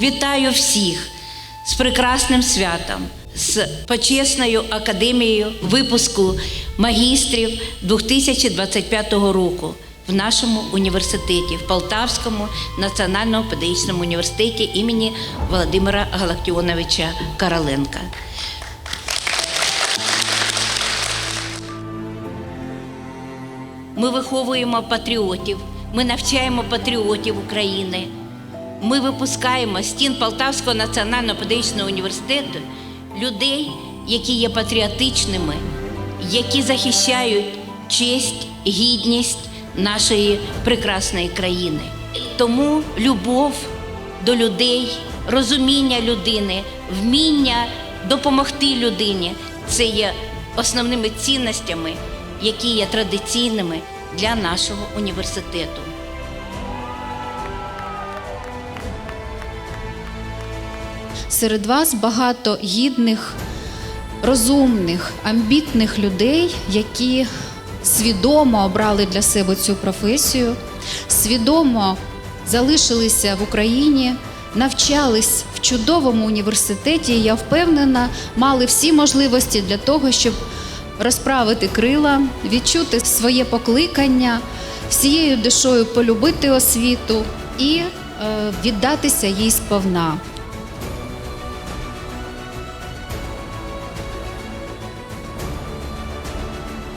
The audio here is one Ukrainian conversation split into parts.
Вітаю всіх з прекрасним святом, з почесною академією випуску магістрів 2025 року в нашому університеті, в Полтавському національному педагогічному університеті імені Володимира Галактіоновича Короленка. Ми виховуємо патріотів, ми навчаємо патріотів України. Ми випускаємо стін Полтавського національного педагогічного університету людей, які є патріотичними, які захищають честь, гідність нашої прекрасної країни. Тому любов до людей, розуміння людини, вміння допомогти людині це є основними цінностями, які є традиційними для нашого університету. Серед вас багато гідних, розумних, амбітних людей, які свідомо обрали для себе цю професію, свідомо залишилися в Україні, навчались в чудовому університеті. і, Я впевнена, мали всі можливості для того, щоб розправити крила, відчути своє покликання, всією душою полюбити освіту і е, віддатися їй сповна.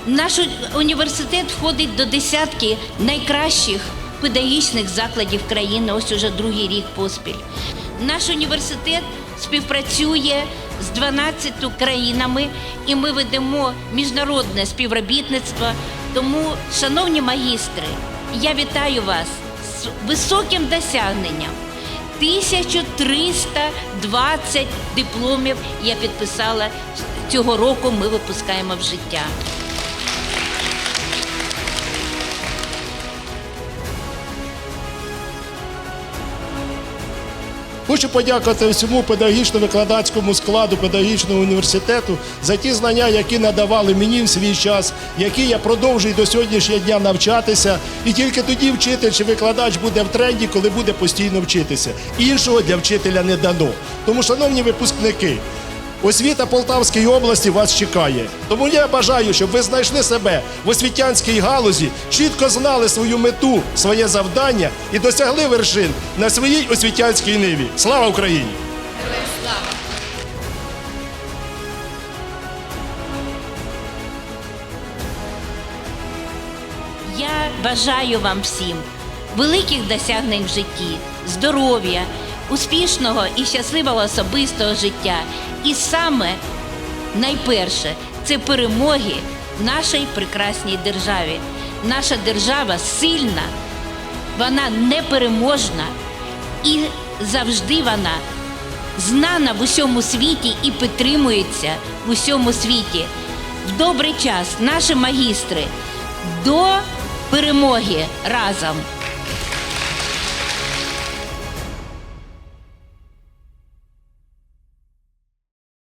Наш університет входить до десятки найкращих педагогічних закладів країни. Ось уже другий рік поспіль. Наш університет співпрацює з 12 країнами, і ми ведемо міжнародне співробітництво. Тому, шановні магістри, я вітаю вас з високим досягненням. 1320 дипломів я підписала цього року. Ми випускаємо в життя. Хочу подякувати всьому педагогічно-викладацькому складу педагогічного університету за ті знання, які надавали мені в свій час, які я продовжую до сьогоднішнього дня навчатися. І тільки тоді вчитель чи викладач буде в тренді, коли буде постійно вчитися. Іншого для вчителя не дано. Тому, шановні випускники, Освіта Полтавської області вас чекає. Тому я бажаю, щоб ви знайшли себе в освітянській галузі, чітко знали свою мету, своє завдання і досягли вершин на своїй освітянській ниві. Слава Україні! Я бажаю вам всім великих досягнень в житті, здоров'я, успішного і щасливого особистого життя. І саме найперше це перемоги в нашій прекрасній державі. Наша держава сильна, вона непереможна і завжди вона знана в усьому світі і підтримується в усьому світі. В добрий час наші магістри до перемоги разом